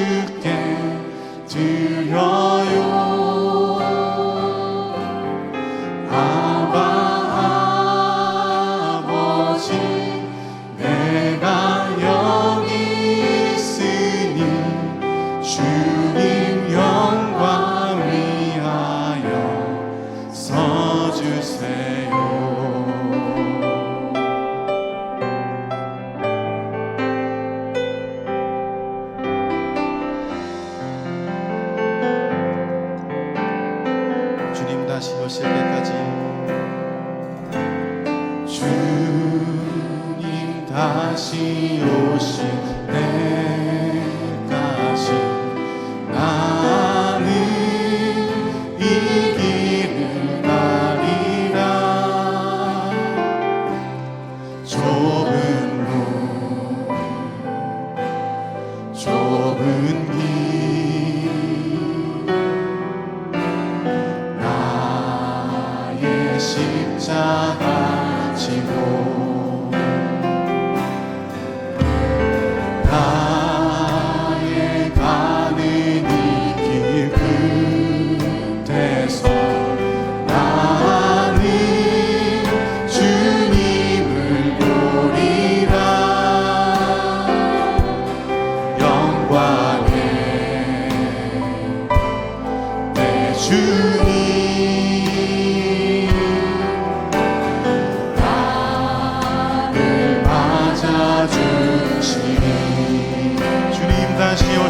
주께 드려 다시 오실 때까지. 주님 다시 오실 때 십자가 지고.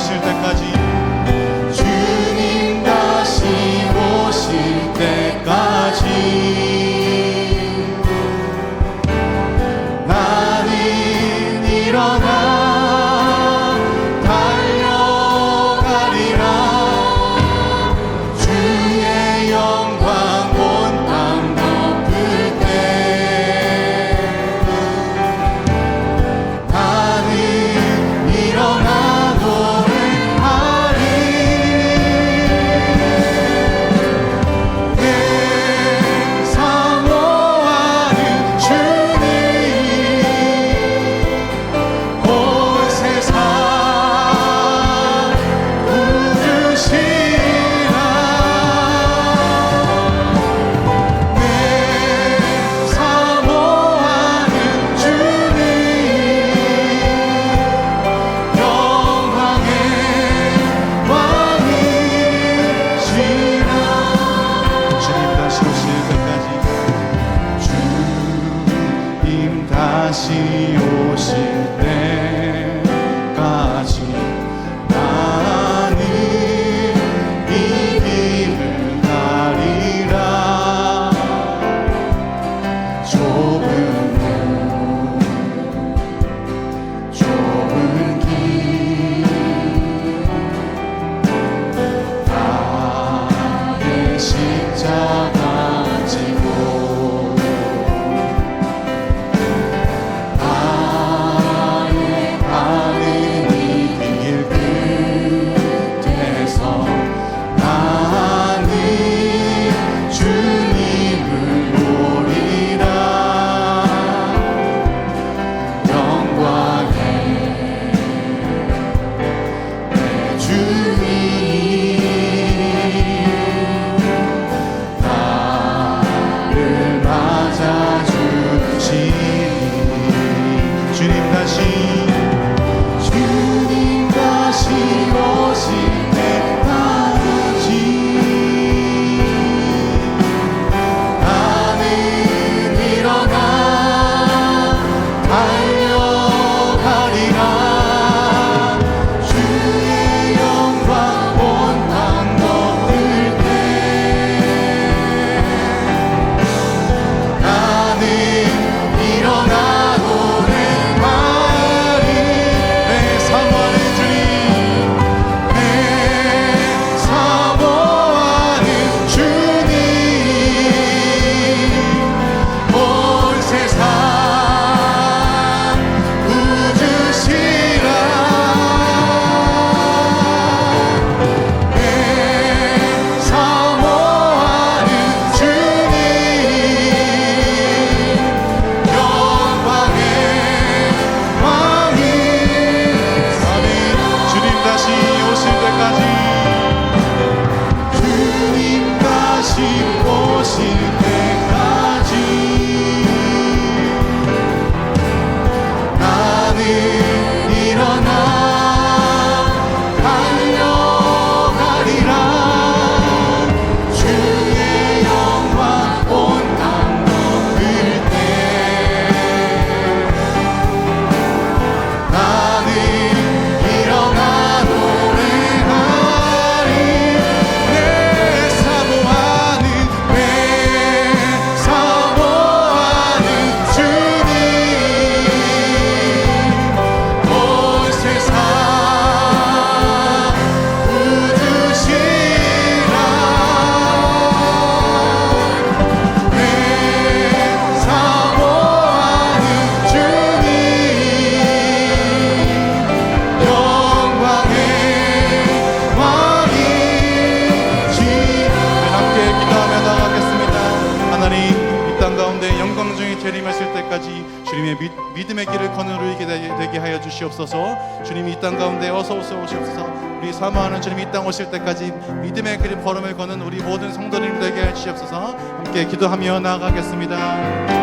오실 때까지 주님 하실 때까지 주님의 믿, 믿음의 길을 거느리게 되게, 되게 하여 주시옵소서. 주님이 이 땅 가운데 어서 오시옵소서. 우리 사모하는 주님 이땅 오실 때까지 믿음의 길을 걸음을 거는 우리 모든 성도님 되게 하여 주시옵소서. 함께 기도하며 나아가겠습니다